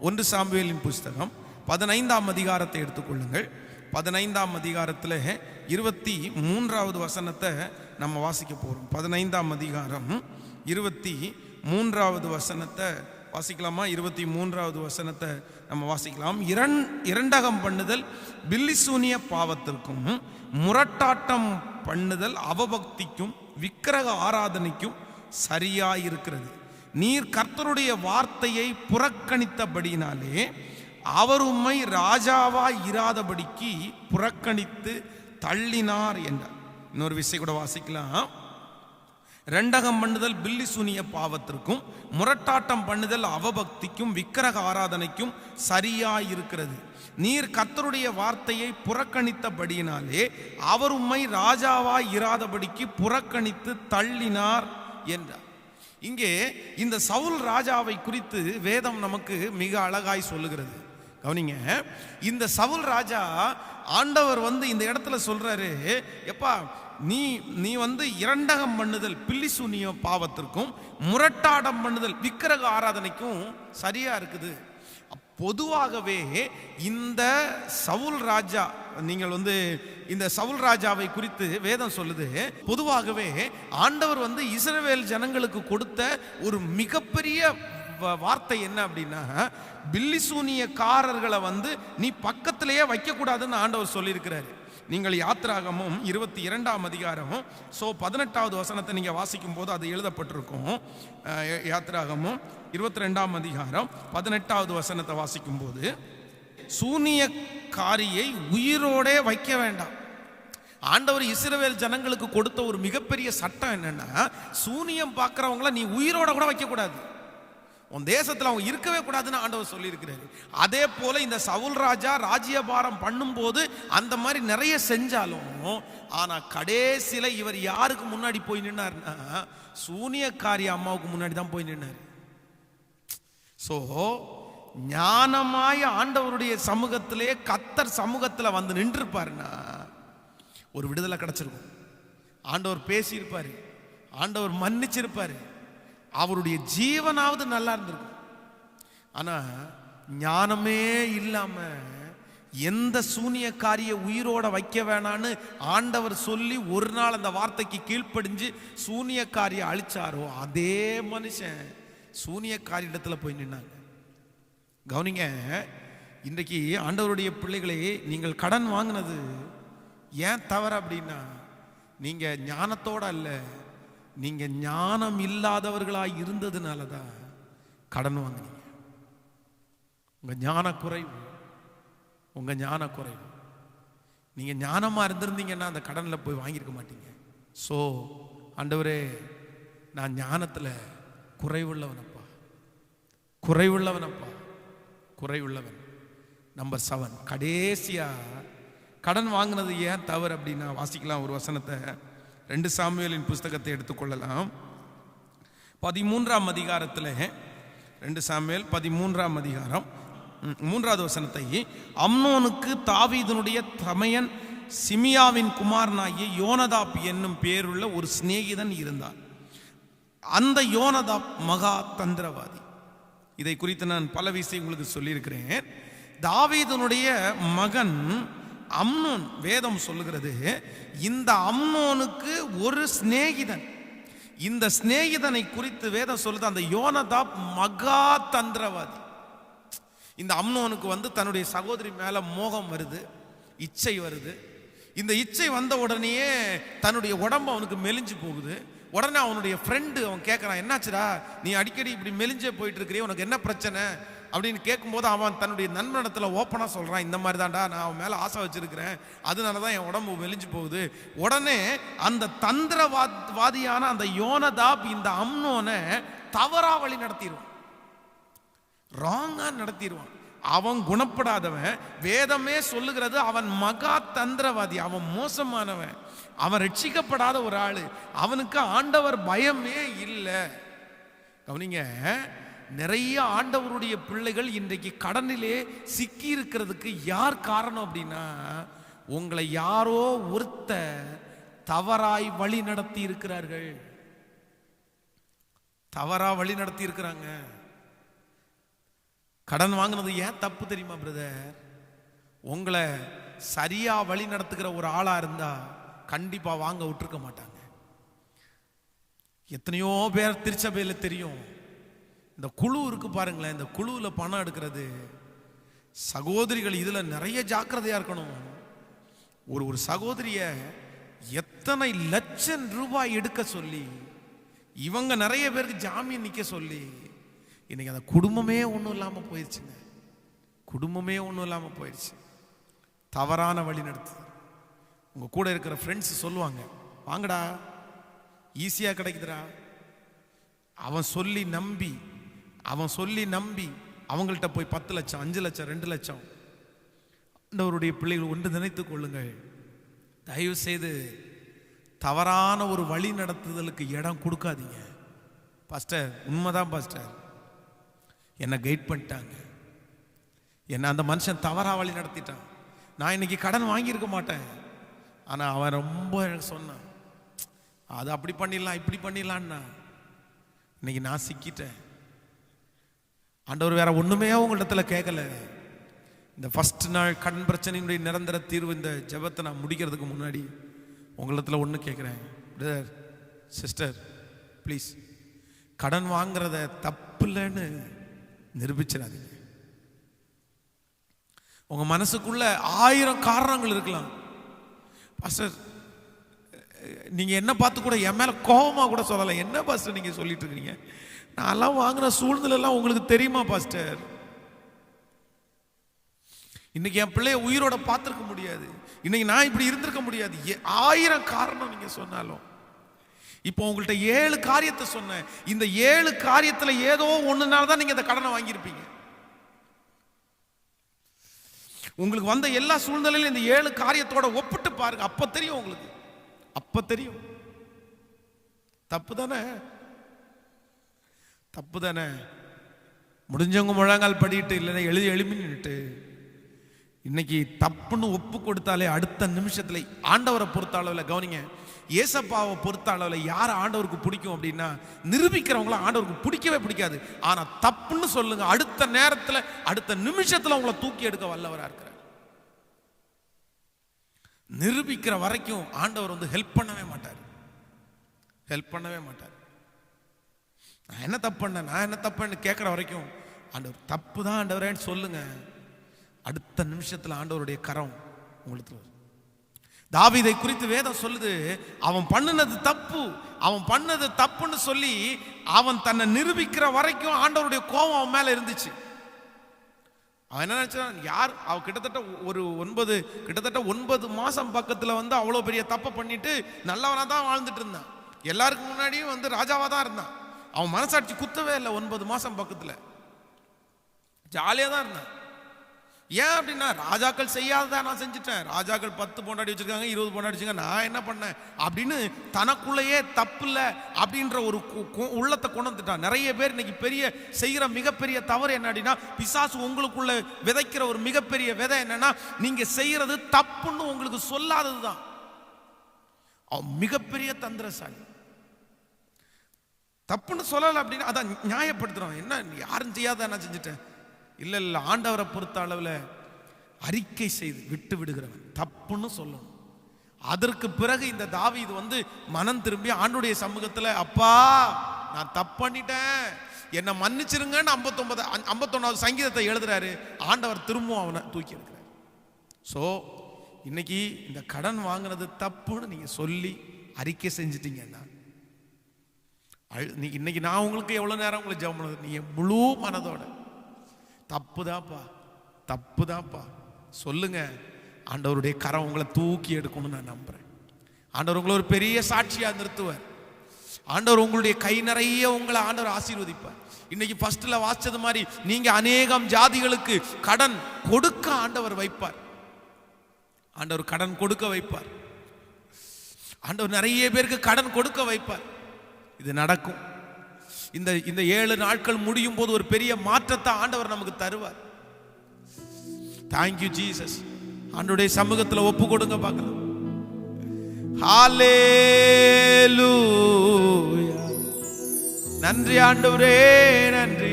ஒன்று சாம்புவேலின் புஸ்தகம் பதினைந்தாம் அதிகாரத்தை எடுத்துக்கொள்ளுங்கள். பதினைந்தாம் அதிகாரத்தில் இருபத்தி மூன்றாவது வசனத்தை நம்ம வாசிக்க போகிறோம் பதினைந்தாம் அதிகாரம் இருபத்தி மூன்றாவது வசனத்தை வாசிக்கலாமா? இருபத்தி மூன்றாவது வசனத்தை நம்ம வாசிக்கலாம். இரண் இரண்டகம் பண்ணுதல் பில்லிசூனிய பாவத்திற்கும் முரட்டாட்டம் பண்ணுதல் அவபக்திக்கும் விக்கிரக ஆராதனைக்கும் சரியாயிருக்கிறது. நீர் கர்த்தருடைய வார்த்தையை புறக்கணித்தபடியினாலே அவர் உம்மை ராஜாவாய் இராதபடிக்கு புறக்கணித்து தள்ளினார் என்றார். இன்னொரு விஷயம் கூட வாசிக்கலாம். ரெண்டகம் பண்ணுதல் பில்லி சுனிய பாவத்திற்கும் முரட்டாட்டம் பண்ணுதல் அவபக்திக்கும் விக்கிரக ஆராதனைக்கும் சரியாயிருக்கிறது. நீர் கர்த்தருடைய வார்த்தையை புறக்கணித்தபடியினாலே அவர் உம்மை ராஜாவாய் இராதபடிக்கு புறக்கணித்து தள்ளினார் என்றார். இங்கே இந்த சவுல் ராஜாவை குறித்து வேதம் நமக்கு மிக அழகாய் சொல்லுகிறது. கவனிங்க இந்த சவுல் ராஜா ஆண்டவர் வந்து இந்த இடத்துல சொல்றாரு எப்பா நீ நீ வந்து இரண்டகம் பண்ணுதல் பில்லிசூனிய பாவத்திற்கும் முரட்டாடம் பண்ணுதல் விக்கிரக ஆராதனைக்கும் சரியா இருக்குது. பொதுவாகவே இந்த சவுல் ராஜா நீங்கள் வந்து இந்த சவுல் ராஜாவை குறித்து வேதம் சொல்லுது. பொதுவாகவே ஆண்டவர் வந்து இஸ்ரவேல் ஜனங்களுக்கு கொடுத்த ஒரு மிகப்பெரிய வ- வார்த்தை என்ன அப்படின்னா பில்லிசூனியக்காரர்களை வந்து நீ பக்கத்திலேயே வைக்கக்கூடாதுன்னு ஆண்டவர் சொல்லியிருக்கிறாரு. நீங்கள் யாத்ராகமும் இருபத்தி இரண்டாம் அதிகாரமும் ஸோ பதினெட்டாவது வசனத்தை நீங்கள் வாசிக்கும் போது அது எழுதப்பட்டிருக்கும். அஹ், யாத்ராகமும் இருபத்தி ரெண்டாம் அதிகாரம் பதினெட்டாவது வசனத்தை வாசிக்கும் போது சூனியக்காரியை உயிரோடே வைக்க வேண்டாம். ஆண்டவர் இஸ்ரவேல் ஜனங்களுக்கு கொடுத்த ஒரு மிகப்பெரிய சட்டம் என்னன்னா சூனியம் பார்க்குறவங்கள நீ உயிரோட கூட வைக்கக்கூடாது. உன் தேசத்தில் அவங்க இருக்கவே கூடாதுன்னு ஆண்டவர் சொல்லியிருக்கிறாரு. அதே போல இந்த சவுல் ராஜா ராஜ்யபாரம் பண்ணும்போது அந்த மாதிரி நிறைய செஞ்சாலும் ஆனால் கடைசியில இவர் யாருக்கு முன்னாடி போய் நின்னார்னா சூனியக்காரி அம்மாவுக்கு முன்னாடி தான் போய் நின்னார். ஸோ ஞானமாய ஆண்டவருடைய சமூகத்திலே கத்தர் சமூகத்தில் வந்து நின்றுருப்பாருன்னா ஒரு விடுதலை கிடச்சிருக்கும். ஆண்டவர் பேசியிருப்பார். ஆண்டவர் மன்னிச்சிருப்பாரு. அவருடைய ஜீவனாவது நல்லா இருந்திருக்கும். ஆனா ஞானமே இல்லாம எந்த சூனியக்காரிய உயிரோட வைக்க வேணான்னு ஆண்டவர் சொல்லி ஒரு நாள் அந்த வார்த்தைக்கு கீழ்ப்படிஞ்சு சூனியக்காரியை அழிச்சாரோ அதே மனுஷன் சூனியக்காரி இடத்துல போய் நின்னாங்க. கவனிங்க இன்றைக்கு ஆண்டவருடைய பிள்ளைகளை நீங்கள் கடன் வாங்கினது ஏன் தவறு அப்படின்னா நீங்கள் ஞானத்தோட இல்லை நீங்க ஞானம் இல்லாதவர்களாய் இருந்ததுனால தான் கடன் வாங்கினீங்க. உங்க ஞான குறைவு உங்க ஞான குறைவு நீங்க ஞானமா இருந்திருந்தீங்கன்னா அந்த கடன்ல போய் வாங்கியிருக்க மாட்டீங்க. ஸோ ஆண்டவரே நான் ஞானத்தில் குறைவுள்ளவனப்பா. குறைவுள்ளவனப்பா. குறைவுள்ளவன். Number seven. கடைசியாக கடன் வாங்கினது ஏன் தவறு அப்படின்னா வாசிக்கலாம் ஒரு வசனத்தை. ரெண்டு சாமியலின் புஸ்தகத்தை எடுத்துக்கொள்ளலாம். பதிமூன்றாம் அதிகாரத்தில் ரெண்டு சாமியல் பதிமூன்றாம் அதிகாரம் மூன்றாவது வசனத்தை அம்னோனுக்கு தாவீதனுடைய தமையன் சிமியாவின் குமாரனாகிய யோனதாப் என்னும் பேருள்ள ஒரு சிநேகிதன் இருந்தார் அந்த யோனதாப் மகா தந்திரவாதி. இதை குறித்து நான் பல விஷயம் உங்களுக்கு சொல்லியிருக்கிறேன். தாவீதனுடைய மகன் அம்னோன் வேதம் சொல்லுகிறது இந்த அம்னோனுக்கு ஒரு சிநேகிதன். இந்த சிநேகிதனை குறித்து வேதம் சொல்லுது அந்த யோனதாப் மகா தந்திரவாதி. இந்த அம்னோனுக்கு வந்து தன்னுடைய சகோதரி மேல மோகம் வருது இச்சை வருது. இந்த இச்சை வந்த உடனேயே தன்னுடைய உடம்பு அவனுக்கு மெலிஞ்சு போகுது. உடனே அவனுடைய ஃப்ரெண்டு அவன் கேட்குறான் என்னாச்சுடா? நீ அடிக்கடி இப்படி மெலிஞ்சே போயிட்டு இருக்கிறிய உனக்கு என்ன பிரச்சனை? அப்படின்னு கேட்கும்போது அவன் தன்னுடைய நண்பனிடத்தில் ஓப்பனாக சொல்கிறான் இந்த மாதிரி தான்டா நான் அவன் மேலே ஆசை வச்சிருக்கிறேன் அதனால தான் என் உடம்பு மெலிஞ்சு போகுது. உடனே அந்த தந்திரவாதியான அந்த யோனதாப் இந்த அம்னோனை தவறா வழி நடத்திடுவான் ராங்காக நடத்திடுவான் அவன் குணப்படாதவன் வேதமே சொல்லுகிறது அவன் மகா தந்திரவாதி அவன் மோசமானவன் அவன் ரட்சிக்கப்படாத ஒரு ஆள் அவனுக்கு ஆண்டவர் பயமே இல்லை. கவனிங்க நிறைய ஆண்டவருடைய பிள்ளைகள் இன்றைக்கு கடனிலே சிக்கி இருக்கிறதுக்கு யார் காரணம் அப்படின்னா உங்களை யாரோ ஒருத்த தவறாய் வழி நடத்தி இருக்கிறார்கள். தவறா வழி நடத்தி இருக்கிறாங்க. கடன் வாங்கினது ஏன் தப்பு தெரியுமா பிரதர் உங்களை சரியா வழி நடத்துகிற ஒரு ஆளா இருந்தா கண்டிப்பா வாங்க விட்டுருக்க மாட்டாங்க. எத்தனையோ பேர் திருச்சபையில தெரியும். இந்த குழு இருக்கு பாருங்களேன் இந்த குழுவில் பணம் எடுக்கிறது. சகோதரிகள் இதில் நிறைய ஜாக்கிரதையாக இருக்கணும். ஒரு ஒரு சகோதரிய எத்தனை லட்சம் ரூபாய் எடுக்க சொல்லி இவங்க நிறைய பேருக்கு ஜாமீன் நிற்க சொல்லி இன்னைக்கு அந்த குடும்பமே ஒன்றும் இல்லாமல் போயிடுச்சுங்க குடும்பமே ஒன்றும் இல்லாமல் போயிடுச்சு தவறான வழி நடத்துது. உங்கள் கூட இருக்கிற ஃப்ரெண்ட்ஸ் சொல்லுவாங்க வாங்கடா ஈஸியாக கிடைக்குதுடா. அவன் சொல்லி நம்பி அவன் சொல்லி நம்பி அவங்கள்ட்ட போய் பத்து லட்சம் அஞ்சு லட்சம் ரெண்டு லட்சம். ஆண்டவருடைய பிள்ளைகள் ஒன்று நினைத்து கொள்ளுங்கள். தயவு செய்து தவறான ஒரு வழி நடத்துதலுக்கு இடம் கொடுக்காதீங்க. பாஸ்டர் உண்மைதான் பாஸ்டர் என்னை கைட் பண்ணிட்டாங்க. என்னை அந்த மனுஷன் தவறா வழி நடத்திட்டான். நான் இன்னைக்கு கடன் வாங்கியிருக்க மாட்டேன். ஆனால் அவன் ரொம்ப சொன்னான். அது அப்படி பண்ணிடலாம் இப்படி பண்ணிடலான்னா. இன்னைக்கு நான் சிக்கிட்டேன். ஆண்டவர் வேற ஒண்ணுமே உங்களிடத்துல கேட்கல இந்த ஃபர்ஸ்ட் நாள் கடன் பிரச்சனையினுடைய நிரந்தர தீர்வு இந்த ஜெபத்தை நான் முடிக்கிறதுக்கு முன்னாடி உங்களிடத்துல ஒன்று கேட்குறேன் பிரதர் சிஸ்டர் ப்ளீஸ் கடன் வாங்குறத தப்பில்லைன்னு நிரூபிச்சிடாதீங்க. உங்க மனசுக்குள்ள ஆயிரம் காரணங்கள் இருக்கலாம். பாஸ்டர் நீங்க என்ன பார்த்து கூட என் மேல கோபமா கூட சொல்லலாம் என்ன பாஸ்டர் நீங்க சொல்லிட்டு இருக்கீங்க? நான்லாம் வாங்கின சூழ்நிலைலாம் உங்களுக்கு தெரியுமா பாஸ்டர்? இன்னைக்கு என் பிள்ளைய உயிரோட பார்த்துருக்க முடியாது. இன்னைக்கு நான் இப்படி இருந்திருக்க முடியாது. ஏ- ஆயிரம் காரணம் நீங்க சொன்னாலும். இப்போ உங்கள்கிட்ட ஏழு காரியத்தை சொன்னேன். இந்த ஏழு காரியத்துல ஏதோ ஒண்ணுனால தான் நீங்க இந்த கடனை வாங்கியிருப்பீங்க. உங்களுக்கு வந்த எல்லா சூழ்நிலையிலும் இந்த ஏழு காரியத்தோட ஒப்பிட்டு பாருங்க. அப்ப தெரியும் உங்களுக்கு. அப்ப தெரியும். தப்பு தானே? தப்பு தானே முடிஞ்சவங்க முழங்கால் படிட்டு இல்லைன்னா எழுதி எழுமின்னுட்டு இன்னைக்கு தப்புன்னு ஒப்பு கொடுத்தாலே அடுத்த நிமிஷத்துல ஆண்டவரை பொறுத்த அளவில் கவனிங்க. ஏசப்பாவை பொறுத்த அளவில் யார் ஆண்டவருக்கு பிடிக்கும் அப்படின்னா நிரூபிக்கிறவங்கள ஆண்டவருக்கு பிடிக்கவே பிடிக்காது. ஆனால் தப்புன்னு சொல்லுங்க. அடுத்த நேரத்தில் அடுத்த நிமிஷத்தில் உங்களை தூக்கி எடுக்க வல்லவராக இருக்கிறார். நிரூபிக்கிற வரைக்கும் ஆண்டவர் வந்து ஹெல்ப் பண்ணவே மாட்டார். ஹெல்ப் பண்ணவே மாட்டார். நான் என்ன தப்பு பண்ணேன் நான் என்ன தப்புன்னு கேட்குற வரைக்கும் ஆண்டவர் தப்பு தான் ஆண்டவரேன்னு சொல்லுங்க. அடுத்த நிமிஷத்தில் ஆண்டவருடைய கரம் உங்களுக்கு தாவிதை குறித்து வேதம் சொல்லுது அவன் பண்ணுனது தப்பு அவன் பண்ணது தப்புன்னு சொல்லி அவன் தன்னை நிரூபிக்கிற வரைக்கும் ஆண்டவருடைய கோபம் அவன் மேலே இருந்துச்சு. அவன் என்ன நினச்சான்? யார் அவள் கிட்டத்தட்ட ஒரு ஒன்பது கிட்டத்தட்ட ஒன்பது மாதம் பக்கத்தில் வந்து அவ்வளோ பெரிய தப்பை பண்ணிட்டு நல்லவனாக தான் வாழ்ந்துட்டு இருந்தான். எல்லாருக்கும் முன்னாடியும் வந்து ராஜாவாக தான் இருந்தான். அவன் மனசாட்சி குத்தவே இல்லை ஒன்பது மாதம் பக்கத்தில். ஜாலியாக தான் இருந்தேன். ஏன் அப்படின்னா ராஜாக்கள் செய்யாததா நான் செஞ்சுட்டேன். ராஜாக்கள் பத்து பொண்டாடி வச்சிருக்காங்க இருபது பொண்டாடி வச்சுருக்காங்க நான் என்ன பண்ணேன்? அப்படின்னு தனக்குள்ளேயே தப்பு இல்லை அப்படின்ற ஒரு உள்ளத்தை கொண்டு வந்துட்டான். நிறைய பேர் இன்னைக்கு பெரிய செய்கிற மிகப்பெரிய தவறு என்ன அப்படின்னா பிசாசு உங்களுக்குள்ள விதைக்கிற ஒரு மிகப்பெரிய விதை என்னன்னா நீங்கள் செய்கிறது தப்புன்னு உங்களுக்கு சொல்லாதது தான் அவன் மிகப்பெரிய தந்திரசாலி. தப்புன்னு சொல்லலை அப்படின்னா அதான் நியாயப்படுத்துறோம். என்ன யாரும் செய்யாத நான் செஞ்சுட்டேன். இல்லை இல்லை ஆண்டவரை பொறுத்த அளவில் அறிக்கை செய்து விட்டு விடுகிறவன். தப்புன்னு சொல்லணும். அதற்கு பிறகு இந்த தாவி இது வந்து மனம் திரும்பி ஆண்டுடைய சமூகத்தில் அப்பா நான் தப்பு பண்ணிட்டேன். என்னை மன்னிச்சிருங்கன்னு ஐம்பத்தொன்பது ஐம்பத்தொன்னாவது சங்கீதத்தை எழுதுறாரு. ஆண்டவர் திரும்பவும் அவனை தூக்கி எடுக்கிறார். ஸோ இன்னைக்கு இந்த கடன் வாங்குனது தப்புன்னு நீங்கள் சொல்லி அறிக்கை செஞ்சிட்டீங்கன்னா நான் இன்னைக்கு நான் உங்களுக்கு எவ்வளோ நேரம் உங்களுக்கு ஜெபம் பண்ணது நீங்க முழு மனதோட. தப்புதாப்பா தப்புதாப்பா. சொல்லுங்க. ஆண்டவருடைய கரம் உங்களை தூக்கி எடுக்கணும்னு நான் நம்புறேன். ஆண்டவர் உங்களை ஒரு பெரிய சாட்சியாக நிறுத்துவார். ஆண்டவர் உங்களுடைய கை நிறைய உங்களை ஆண்டவர் ஆசீர்வதிப்பார். இன்னைக்கு ஃபர்ஸ்ட்ல வாசிச்சது மாதிரி நீங்க அநேகம் ஜாதிகளுக்கு கடன் கொடுக்க ஆண்டவர் வைப்பார். ஆண்டவர் கடன் கொடுக்க வைப்பார். ஆண்டவர் நிறைய பேருக்கு கடன் கொடுக்க வைப்பார். இது நடக்கும். இந்த இந்த ஏழு நாட்கள் முடியும் போது ஒரு பெரிய மாற்றத்தை ஆண்டவர் நமக்கு தருவார். தேங்க்யூ ஜீசஸ் ஆண்டுடைய சமூகத்தில் ஒப்பு கொடுங்க பார்க்கலாம். நன்றி ஆண்டவரே நன்றி.